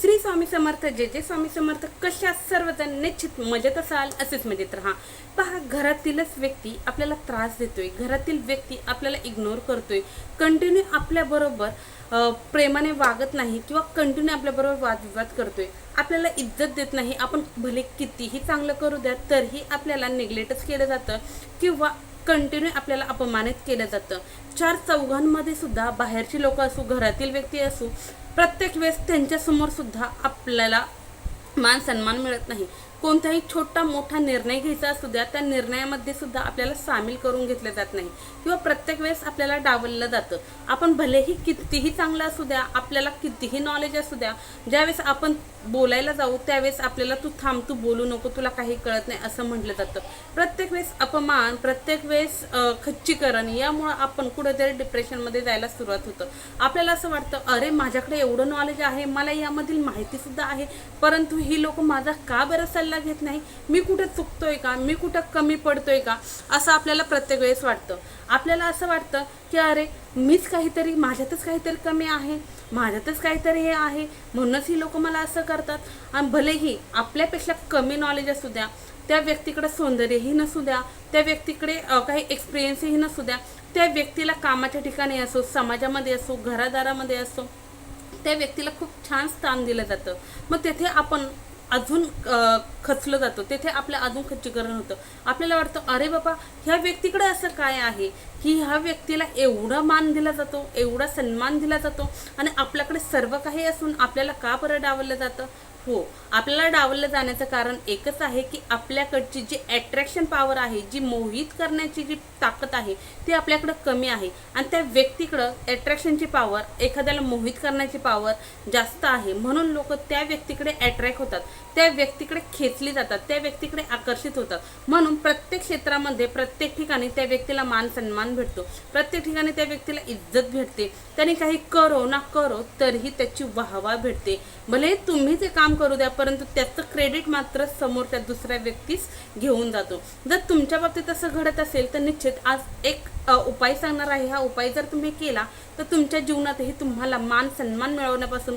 श्री स्वामी समर्थ जे जे स्वामी समर्थ. कशा सर्वजण निश्चित मजेत असाल असेच मजेत राहा. पहा घरातीलच व्यक्ती आपल्याला त्रास देतोय. घरातील व्यक्ती आपल्याला इग्नोर करतोय. कंटिन्यू आपल्याबरोबर प्रेमाने वागत नाही किंवा कंटिन्यू आपल्याबरोबर वादविवाद करतोय. आपल्याला इज्जत देत नाही. आपण भले कितीही चांगलं करू द्या तरीही आपल्याला निग्लेक्टच केलं जातं किंवा कंटिन्यू आपल्याला अपमानित केलं जातं. चार चौघांमध्ये सुद्धा बाहेरची लोक असो घरातील व्यक्ती असो प्रत्येक वेळेस त्यांच्यासमोर सुद्धा आपल्याला मान सन्मान मिळत नाही. कोणताही छोटा मोठा निर्णय घ्यायचा असू द्या त्या निर्णयामध्ये सुद्धा आपल्याला सामील करून घेतलं जात नाही. किंवा प्रत्येक वेळेस आपल्याला डावललं जातं. आपण भलेही कितीही चांगलं असू द्या आपल्याला कितीही नॉलेज असू द्या ज्यावेळेस आपण बोलायला जाऊ त्यावेळेस आपल्याला तू थांब तू बोलू नको तुला काही कळत नाही असं म्हटलं जातं. प्रत्येक वेळेस अपमान प्रत्येक वेळेस खच्चीकरण यामुळं आपण कुठेतरी डिप्रेशनमध्ये जायला सुरुवात होतं. आपल्याला असं वाटतं अरे माझ्याकडे एवढं नॉलेज आहे मला यामधील माहितीसुद्धा आहे परंतु ही लोक माझा का बरं सल्ला घेत नाही. मी कुठं चुकतोय का? मी कुठं कमी पडतोय का? असं आपल्याला प्रत्येक वेळेस वाटतं. आपल्याला असं वाटतं की अरे मीच काहीतरी माझ्यातच काहीतरी कमी आहे. माझ्यातच काहीतरी हे आहे. म्हणूनच ही लोक मला असं करतात. आणि भलेही आपल्यापेक्षा कमी नॉलेज असू द्या त्या व्यक्तीकडे सौंदर्यही नसू द्या त्या व्यक्तीकडे काही एक्सपिरियन्सही नसू द्या त्या व्यक्तीला कामाच्या ठिकाणी असो समाजामध्ये असो घरादारामध्ये असो त्या व्यक्तीला खूप छान स्थान दिलं जातं. मग तेथे आपण अजून खचलं जातं. तेथे आपलं अजून खच्चीकरण होतं. आपल्याला वाटतं अरे बाबा ह्या व्यक्तीकडे असं काय आहे? की ह्या व्यक्तीला एवढा मान दिला जातो एवढा सन्मान दिला जातो आणि आपल्याकडे सर्व काही असून आपल्याला का बरं डावलं जातं? हो आपल्याला डावललं जाण्याचं कारण एकच आहे की आपल्याकडची जी ॲट्रॅक्शन पॉवर आहे जी मोहित करण्याची जी ताकद आहे ती आपल्याकडं कमी आहे. आणि त्या व्यक्तीकडं ॲट्रॅक्शनची पॉवर एखाद्याला मोहित करण्याची पॉवर जास्त आहे. म्हणून लोक त्या व्यक्तीकडे ॲट्रॅक्ट होतात. त्या व्यक्तीकडे खेचली जातात. त्या व्यक्तीकडे आकर्षित होतात. म्हणून प्रत्येक क्षेत्रामध्ये प्रत्येक ठिकाणी त्या व्यक्तीला मान सन्मान भेटतो. प्रत्येक ठिकाणी त्या व्यक्तीला इज्जत भेटते. त्याने काही करो ना करो तरीही त्याची वाहवा भेटते. भले तुम्ही ते काम करू द्या परंतु त्याचं क्रेडिट मात्र समोर त्या दुसऱ्या व्यक्तीस घेऊन जातो. जर तुमच्या बाबतीत असं घडत असेल तर निश्चित आज एक उपाय सांगणार आहे. हा उपाय जर तुम्ही केला तर तुमच्या जीवनातही तुम्हाला मान सन्मान मिळवण्यापासून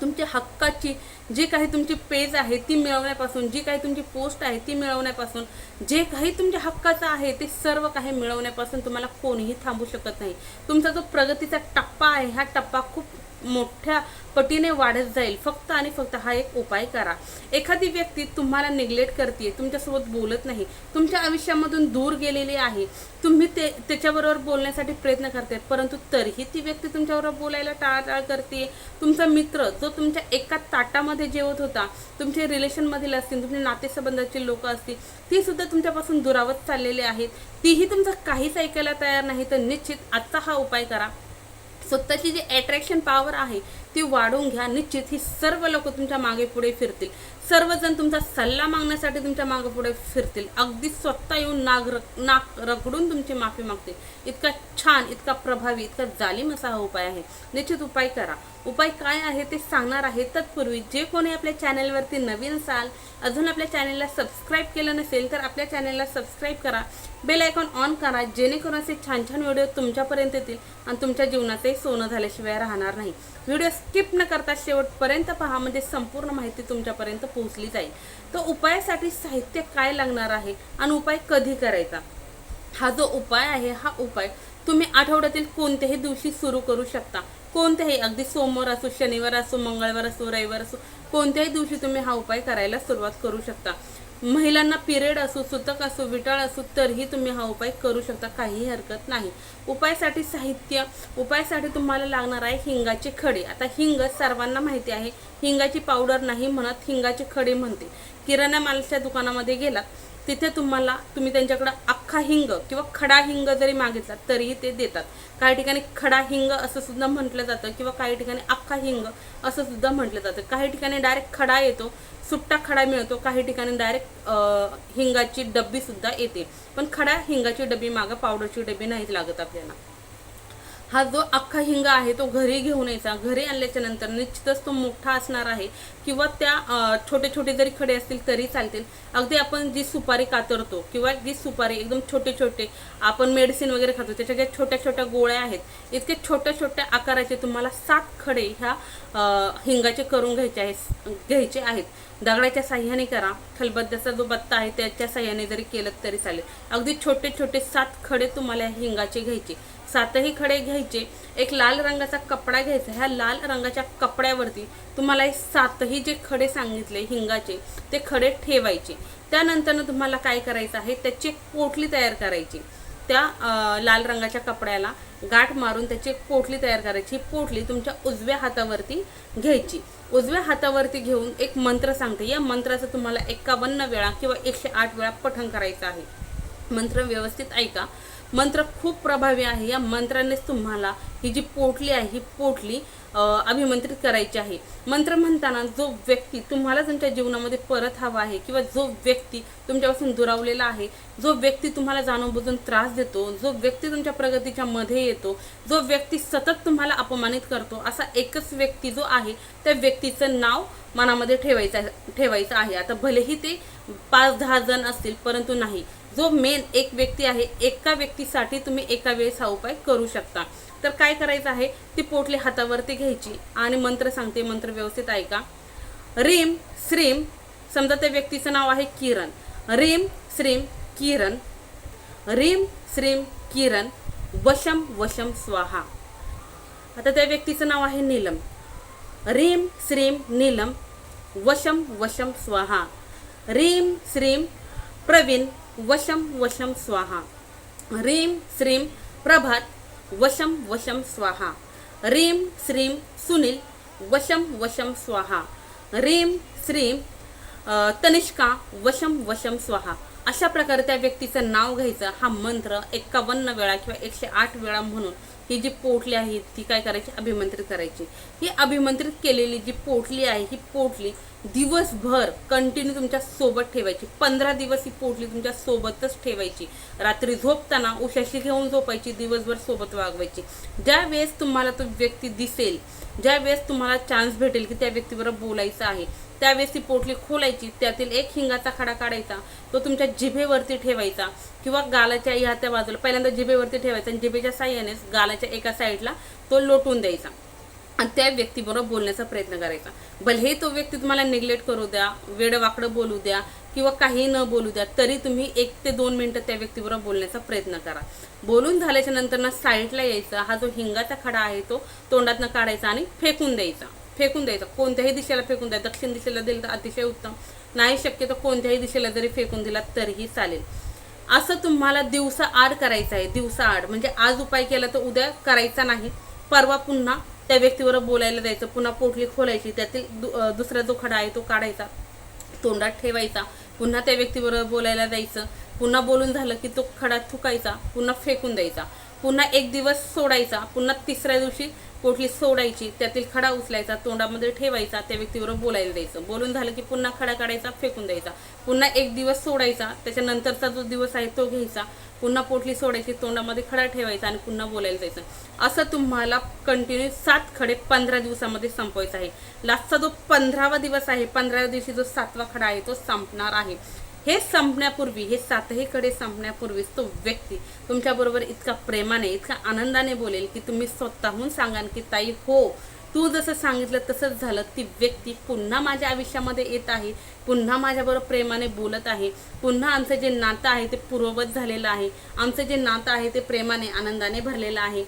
तुमच्या हक्काची जी काही तुमची पेज आहे ती मिळवण्यापासून जी काही तुमची पोस्ट आहे ती मिळवण्यापासून जे काही तुमच्या हक्काचं आहे ते सर्व काही मिळवण्यापासून तुम्हाला कोणीही थांबू शकत नाही. तुमचा जो प्रगतीचा टप्पा आहे हा टप्पा खूप मोठ्या पटीने वाढत जाईल. फक्त आणि फक्त हा एक उपाय करा. एखादी व्यक्ती तुम्हाला निग्लेक्ट करते तुमच्यासोबत बोलत नाही तुमच्या आयुष्यामधून दूर गेलेली आहे तुम्ही ते त्याच्याबरोबर बोलण्यासाठी प्रयत्न करते परंतु तरीही ती व्यक्ती तुमच्याबरोबर बोलायला टाळाटाळ करते तुमचा मित्र जो तुमच्या एका ताटामध्ये जेवत होता तुमचे रिलेशनमधील असतील तुमचे नातेसंबंधाचे लोक असतील ती सुद्धा तुमच्यापासून दुरावत चाललेले आहेत. तीही तुमचं काहीच ऐकायला तयार नाही तर निश्चित आत्ता हा उपाय करा. स्वतःची जी अट्रॅक्शन पॉवर आहे ती वाढवून घ्या. निश्चित ही सर्व लोक तुमच्या मागे पुढे फिरतील. सर्वजण तुमचा सल्ला मागण्यासाठी तुमच्या मागं पुढे फिरतील. अगदी स्वतः येऊन नाग रक- नाक रगडून तुमची माफी मागतील. इतका छान इतका प्रभावी इतका जालिम असा हा उपाय आहे. निश्चित उपाय करा. उपाय काय आहे ते सांगणार आहे तत्पूर्वी. जे कोणी आपल्या चॅनलवरती नवीन असाल अजून आपल्या चॅनलला सबस्क्राईब केलं नसेल तर आपल्या चॅनलला सबस्क्राईब करा. बेल आयकॉन ऑन करा जेणेकरून असे छान छान व्हिडिओ तुमच्यापर्यंत येतील आणि तुमच्या जीवनाचे सोनं झाल्याशिवाय राहणार नाही. व्हिडिओ स्किप न करता शेवटपर्यंत पहा म्हणजे संपूर्ण माहिती तुमच्यापर्यंत पोहोचली जाईल. तर उपायासाठी साहित्य काय लागणार आहे आणि उपाय कधी करायचा? हा जो उपाय आहे हा उपाय तुम्ही आठवड्यातील कोणत्याही दिवशी सुरू करू शकता. कोणत्याही अगदी सोमवार असो शनिवार असो मंगळवार असो रविवार असो कोणत्याही दिवशी तुम्ही हा उपाय करायला सुरुवात करू शकता. महिलांना पिरियड असो सुतक असो विटाळ असो तरीही तुम्ही हा उपाय करू शकता काहीही हरकत नाही. उपायासाठी साहित्य उपायासाठी तुम्हाला लागणार आहे हिंगाचे खडे. आता हिंग सर्वांना माहिती आहे हिंगाची पावडर नाही म्हणत हिंगाचे खडे म्हणते. किराणा मालाच्या दुकानामध्ये गेलात तिथे तुम्हाला तुम्ही त्यांच्याकडं अख्खा हिंग किंवा खडा हिंग जरी मागितला तरीही ते देतात. काही ठिकाणी खडा हिंग असं सुद्धा म्हटलं जातं किंवा काही ठिकाणी अख्खा हिंग असं सुद्धा म्हटलं जातं. काही ठिकाणी डायरेक्ट खडा येतो सुट्टा खडा मिळतो काही ठिकाणी डायरेक्ट हिंगाची डब्बी सुद्धा येते. पण खडा हिंगाची डबी मागं पावडरची डबी नाहीच लागत आपल्याला. हा जो अख्खा हिंगा आहे तो घरी घेऊन यायचा. घरी आणल्याच्या नंतर निश्चितच तो मोठा असणार आहे किंवा त्या छोटे छोटे जरी खडे असतील तरी चालतील. अगदी आपण जी सुपारी कातरतो किंवा जी सुपारी एकदम छोटे छोटे आपण मेडिसिन वगैरे खातो त्याच्या ज्या छोट्या छोट्या गोळ्या आहेत इतके छोट्या छोट्या आकाराचे तुम्हाला सात खडे ह्या हिंगाचे करून घ्यायचे आहे घ्यायचे आहेत. दगडाच्या साह्याने करा. खलबद्द्याचा जो बत्ता आहे त्याच्या साह्याने जरी केलं तरी चालेल. अगदी छोटे छोटे सात खडे तुम्हाला हिंगाचे घ्यायचे. सातही खडे घ्यायचे एक लाल रंगाचा कपडा घ्यायचा ह्या लाल रंगाच्या कपड्यावरती तुम्हाला हे सातही जे खडे सांगितले हिंगाचे ते खडे ठेवायचे. त्यानंतरनं तुम्हाला काय करायचं आहे त्याची पोटली तयार करायची. त्या लाल रंगाच्या कपड्याला गाठ मारून त्याची पोटली तयार करायची. पोटली तुमच्या उजव्या हातावरती घ्यायची. उजव्या हातावरती घेऊन एक मंत्र सांगते. या मंत्राचं तुम्हाला एकावन्न वेळा किंवा एकशे आठ वेळा पठण करायचं आहे. मंत्र व्यवस्थित ऐका. मंत्र खूप प्रभावी आहे. या मंत्रानेच तुम्हाला ही जी पोटली आहे ही पोटली अभिमंत्रित करायची आहे. मंत्र म्हणताना जो व्यक्ती तुम्हाला तुमच्या जीवनामध्ये परत हवा आहे किंवा जो व्यक्ती तुमच्यापासून दुरावलेला आहे जो व्यक्ती तुम्हाला जाणून त्रास देतो जो व्यक्ती तुमच्या प्रगतीच्या मध्ये येतो जो व्यक्ती सतत तुम्हाला अपमानित करतो असा एकच व्यक्ती जो आहे त्या व्यक्तीचं नाव मनामध्ये ठेवायचं ठेवायचं आहे. आता भलेही ते पाच दहा जण असतील परंतु नाही. जो मेन एक व्यक्ती आहे एका व्यक्तीसाठी तुम्ही एका वेळेस हा उपाय करू शकता. तर काय करायचं आहे? ती पोटली हातावरती घ्यायची आणि मंत्र सांगते मंत्र व्यवस्थित ऐका. रीम श्रीम समजा त्या व्यक्तीचं नाव आहे किरण. रीम श्रीम किरण. रीम श्रीम किरण वशम वशम स्वाहा. आता त्या व्यक्तीचं नाव आहे नीलम. रीम श्रीम नीलम वशम वशम स्वाहा. रीम श्रीम प्रवीण वशम वशम स्वाहा। रीम श्रीम प्रभात वशम वशम स्वाहा। रीम श्रीम सुनील वशम वशम स्वाहा। रीम श्रीम तनिष्का वशम वशम स्वाहा। अशा प्रकारे त्या व्यक्तीचं नाव घ्यायचं हा मंत्र एक्कावन्न वेळा किंवा एकशे आठ वेळा म्हणून ही जी पोटली आहे ती काय करायची? अभिमंत्रित करायची. ही अभिमंत्रित केलेली जी पोटली आहे ही पोटली दिवसभर कंटिन्यू तुमच्यासोबत ठेवायची. पंधरा दिवस ही पोटली तुमच्या सोबतच ठेवायची. रात्री झोपताना उशाशी घेऊन झोपायची दिवसभर सोबत वागवायची. ज्या वेळेस तुम्हाला तो व्यक्ती दिसेल ज्या वेळेस तुम्हाला चान्स भेटेल की त्या व्यक्तीबरोबर बोलायचं आहे त्यावेळेस ती पोटली खोलायची त्यातील एक हिंगाचा खडा काढायचा तो तुमच्या जिभेवरती ठेवायचा किंवा गालाच्या ह्या त्या बाजूला पहिल्यांदा जिभेवरती ठेवायचा आणि जिभेच्या साह्यानेच गालाच्या एका साईडला तो लोटून द्यायचा. आणि त्या व्यक्तीबरोबर बोलण्याचा प्रयत्न करायचा. भले तो व्यक्ती तुम्हाला निग्लेक्ट करू द्या वेडवाकडं बोलू द्या किंवा काही न बोलू द्या तरी तुम्ही एक ते दोन मिनटं त्या व्यक्तीबरोबर बोलण्याचा प्रयत्न करा. बोलून झाल्याच्यानंतर ना साईडला यायचा हा जो हिंगाचा खडा आहे तो तोंडातनं काढायचा आणि फेकून द्यायचा. फेकून द्यायचा. कोणत्याही दिशेला फेकून द्यायचा दक्षिण दिशेला दिलं तर अतिशय उत्तम. नाही शक्य तर कोणत्याही दिशेला जरी फेकून दिला तरीही चालेल. असं तुम्हाला दिवसा आड करायचं आहे. दिवसा आड. म्हणजे आज उपाय केला तर उद्या करायचा नाही. परवा पुन्हा त्या व्यक्तीवर बोलायला जायचं पुन्हा पोटली खोलायची. त्यातील दु- दुसरा जो खडा आहे तो काढायचा. तोंडात ठेवायचा. पुन्हा त्या व्यक्तीवर बोलायला जायचं पुन्हा बोलून झालं की तो खडा थुकायचा. पुन्हा फेकून द्यायचा. पुन्हा एक दिवस सोडायचा पुन्हा तिसऱ्या दिवशी पोटली सोडायची त्यातील खडा उचलायचा तोंडामध्ये ठेवायचा त्या व्यक्तीबरोबर बोलायला द्यायचं. बोलून झालं की पुन्हा खडा काढायचा फेकून द्यायचा. पुन्हा एक दिवस सोडायचा त्याच्यानंतरचा जो दिवस आहे तो घ्यायचा. पुन्हा पोटली सोडायची तोंडामध्ये खडा ठेवायचा आणि पुन्हा बोलायला जायचं. असं तुम्हाला कंटिन्यू सात खडे पंधरा दिवसामध्ये संपवायचा आहे. लास्टचा जो पंधरावा दिवस आहे पंधराव्या दिवशी जो सातवा खडा आहे तो संपणार आहे. हे संपण्यापूर्वी हे सातही कडे संपण्यापूर्वीच तो व्यक्ती तुमच्याबरोबर इतका प्रेमाने इतका आनंदाने बोलेल की तुम्ही स्वतःहून सांगाल की ताई हो तू जसं सांगितलं तसंच झालं. ती व्यक्ती पुन्हा माझ्या आयुष्यामध्ये येत आहे पुन्हा माझ्याबरोबर प्रेमाने बोलत आहे पुन्हा आमचं जे नातं आहे ते पूर्ववत झालेलं आहे आमचं जे नातं आहे ते प्रेमाने आनंदाने भरलेलं आहे.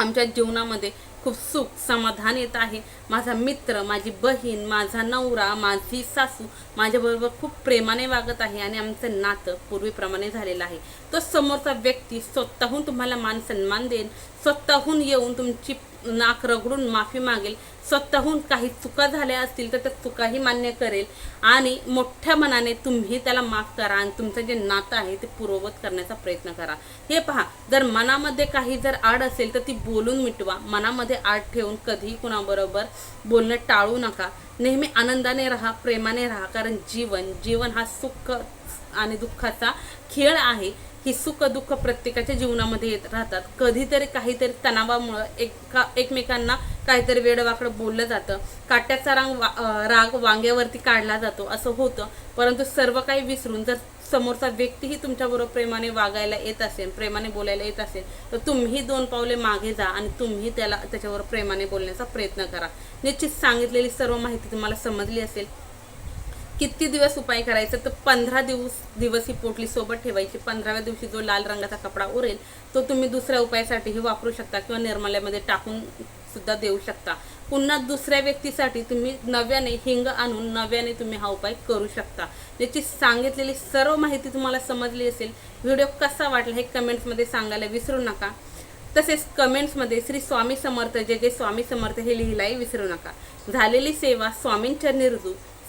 आमच्या जीवनामध्ये खूप सुख समाधान येत आहे. माझा मित्र माझी बहीण माझा नवरा माझी सासू माझ्याबरोबर खूप प्रेमाने वागत आहे आणि आमचं नातं पूर्वीप्रमाणे झालेलं आहे. तो समोरचा व्यक्ती स्वतःहून तुम्हाला मान सन्मान देईल. स्वतःहून येऊन तुमची नाक रगडून माफी मागेल. स्वतःहून काही चुका झाल्या असतील तर त्या चुकाही मान्य करेल. आणि मोठ्या मनाने तुम्ही त्याला माफ करा आणि तुमचं जे नातं आहे ते पूर्ववत करण्याचा प्रयत्न करा. हे पहा जर मनामध्ये काही जर आड असेल तर ती बोलून मिटवा. मनामध्ये आड ठेवून कधीही कुणाबरोबर बोलणं टाळू नका. नेहमी आनंदाने राहा प्रेमाने राहा कारण जीवन जीवन हा सुख आणि दुःखाचा खेळ आहे. ही सुख दुःख प्रत्येकाच्या जीवनामध्ये येत राहतात. कधीतरी काहीतरी तणावामुळं एका एकमेकांना काहीतरी वेडवाकडं बोललं जातं. काट्याचा रांग वा राग वांग्यावरती काढला जातो असं होतं. परंतु सर्व काही विसरून जर समोरचा व्यक्तीही तुमच्याबरोबर प्रेमाने वागायला येत असेल प्रेमाने बोलायला येत असेल तर तुम्ही दोन पावले मागे जा आणि तुम्ही त्याला त्याच्यावर प्रेमाने बोलण्याचा प्रयत्न करा. निश्चित सांगितलेली सर्व माहिती तुम्हाला समजली असेल. किती दिवस उपाय करायचा? तर पंधरा दिवस दिवस ही पोटली सोबत ठेवायची. पंधराव्या दिवशी जो लाल रंगाचा कपडा उरेल तो तुम्ही दुसऱ्या उपायासाठीही वापरू शकता किंवा निर्मल्यामध्ये टाकून सुद्धा देऊ शकता. पुन्हा दुसऱ्या व्यक्तीसाठी तुम्ही नव्याने हिंग आणून नव्याने तुम्ही हा उपाय करू शकता. याची सांगितलेली सर्व माहिती तुम्हाला समजली असेल. व्हिडिओ कसा वाटला हे कमेंट्समध्ये सांगायला विसरू नका. तसेच कमेंट्समध्ये श्री स्वामी समर्थ जे जे स्वामी समर्थ हे लिहिलाही विसरू नका. झालेली सेवा स्वामींचरणी रुजू